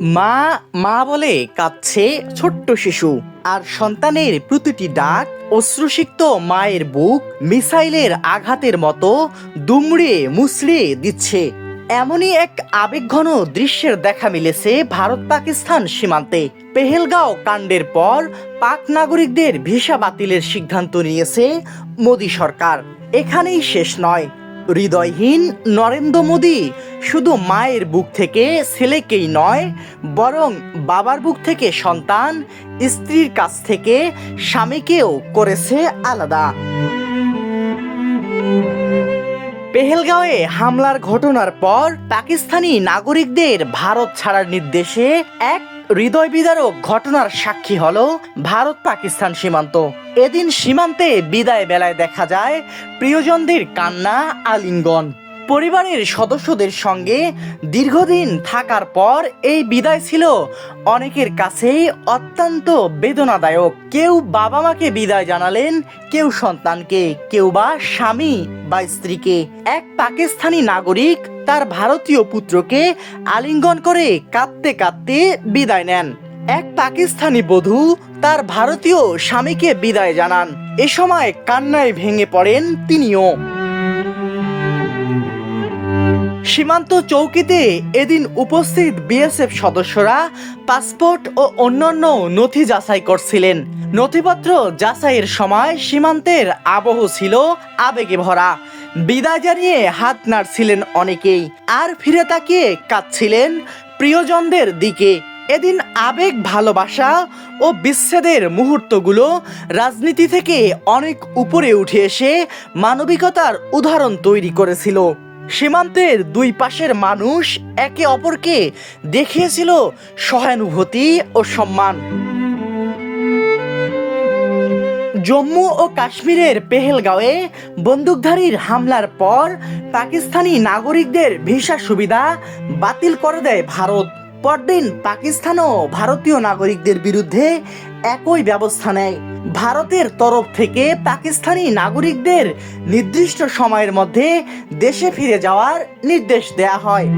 মা মা বলে কাঁদছে ছোট্ট শিশু। আর সন্তানের প্রতিটি ডাক অশ্রুসিক্ত মায়ের বুক, মিসাইলের আঘাতের মতো দুমড়ে মুচড়ে দিচ্ছে। এমনই এক আবেগঘন দৃশ্যের দেখা মিলেছে ভারত পাকিস্তান সীমান্তে। পেহেলগাঁও কাণ্ডের পর পাক নাগরিকদের ভিসা বাতিলের সিদ্ধান্ত নিয়েছে মোদী সরকার। এখানেই শেষ নয়। হৃদয়হীন নরেন্দ্র মোদী শুধু মায়ের বুক থেকে ছেলেকেই নয়, বরং বাবার বুক থেকে সন্তান, স্ত্রীর কাছ থেকে স্বামীকেও করেছে আলাদা। পেহেলগাঁওয়ে হামলার ঘটনার পর পাকিস্তানি নাগরিকদের ভারত ছাড়ার নির্দেশে এক হৃদয় বিদারক ঘটনার সাক্ষী হলো ভারত পাকিস্তান সীমান্ত। এদিন সীমান্তে বিদায় বেলায় দেখা যায় প্রিয়জনদের কান্না, আলিঙ্গন। পরিবারের সদস্যদের সঙ্গে দীর্ঘদিন থাকার পর এই বিদায় ছিল অনেকের কাছেই অত্যন্ত বেদনাদায়ক। কেউ বাবা মাকে বিদায় জানালেন, কেউ সন্তানকে, কেউ বা স্বামী বা স্ত্রীকে। এক পাকিস্তানি নাগরিক তার ভারতীয় পুত্রকে আলিঙ্গন করে কাঁদতে কাঁদতে বিদায় নেন। এক পাকিস্তানি বধূ তার ভারতীয় স্বামীকে বিদায় জানান। এ সময় কান্নায় ভেঙে পড়েন তিনিও। সীমান্ত চৌকিতে এদিন উপস্থিত বিএসএফ সদস্যরা পাসপোর্ট ও অন্যান্য নথি যাচাই করছিলেন। নথিপত্র যাচাইয়ের সময় সীমান্তের আবহ ছিল আবেগে ভরা। বিদায় জানিয়ে হাত নাড়ছিলেন অনেকেই। আর ফিরে তাকিয়ে কাঁদছিলেন প্রিয়জনদের দিকে। এদিন আবেগ, ভালোবাসা ও বিচ্ছেদের মুহূর্তগুলো রাজনীতি থেকে অনেক উপরে উঠে এসে মানবিকতার উদাহরণ তৈরি করেছিল। সীমান্তের দুই পাশের মানুষ একে অপরকে দেখিয়েছিল সহানুভূতি ও সম্মান। জম্মু ও কাশ্মীরের পেহেলগাঁওয়ে বন্দুকধারীর হামলার পর পাকিস্তানি নাগরিকদের ভিসা সুবিধা বাতিল করে দেয় ভারত। পরদিন পাকিস্তানও ভারতীয় নাগরিকদের বিরুদ্ধে একই ব্যবস্থা নেয়। ভারতের তরফ থেকে পাকিস্তানি নাগরিকদের নির্দিষ্ট সময়ের মধ্যে দেশে ফিরে যাওয়ার নির্দেশ দেয়া হয়।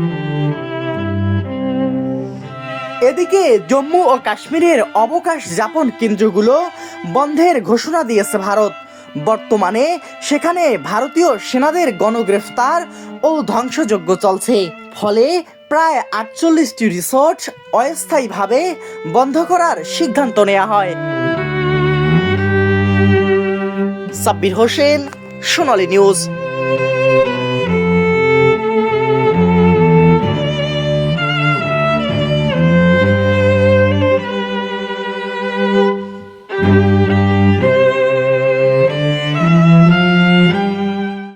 এদিকে জম্মু ও কাশ্মীরের অবকাশ যাপন কেন্দ্রগুলো বন্ধের ঘোষণা দিয়েছে ভারত। বর্তমানে সেখানে ভারতীয় সেনাদের গণগ্রেফতার ও ধ্বংসযজ্ঞ চলছে। ফলে প্রায় আটচল্লিশটি রিসোর্ট অস্থায়ীভাবে বন্ধ করার সিদ্ধান্ত নেওয়া হয়। সাব্বির হোসেন সোনালী নিউজ।